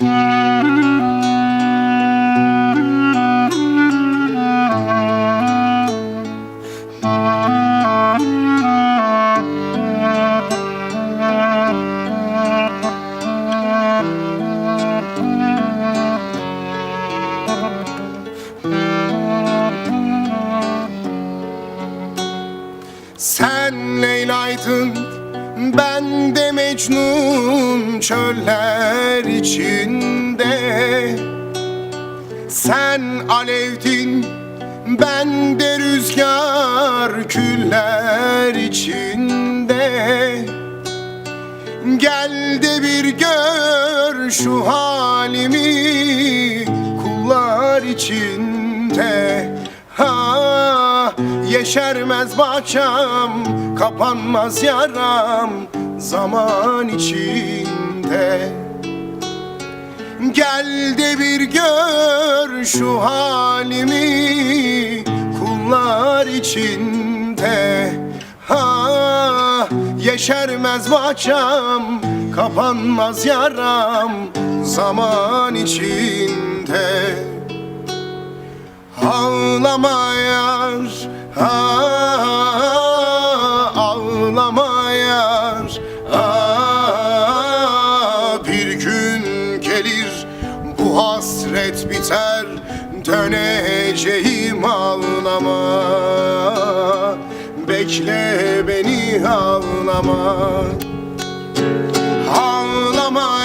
Sen Leyla'ydın ben de Mecnun çöller içinde. Sen alevdin ben de rüzgar küller içinde. Gel de bir gör şu halimi kullar içinde. Ha yeşermez bahçem kapanmaz yaram zaman içinde. Gel de bir gör şu halimi kullar içinde. Ha yeşermez bahçem kapanmaz yaram zaman içinde. Ağlama yar ah, Ağlama yar ah, Bir gün gelir bu hasret biter Döneceğim ağlama. Bekle beni ağlama. Ağlama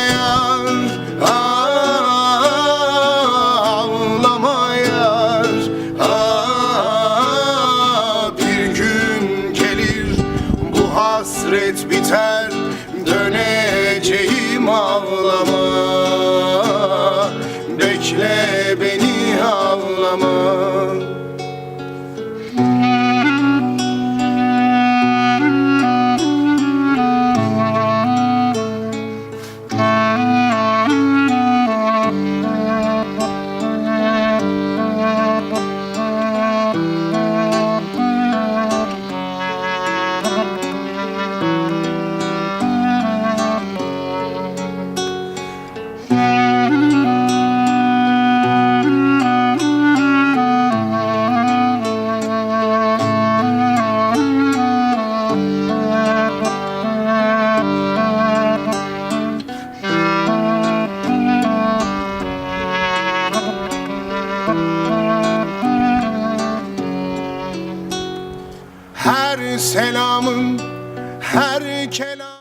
biter Döneceğim avlama Bekle beni avlama Her selamın, her kelam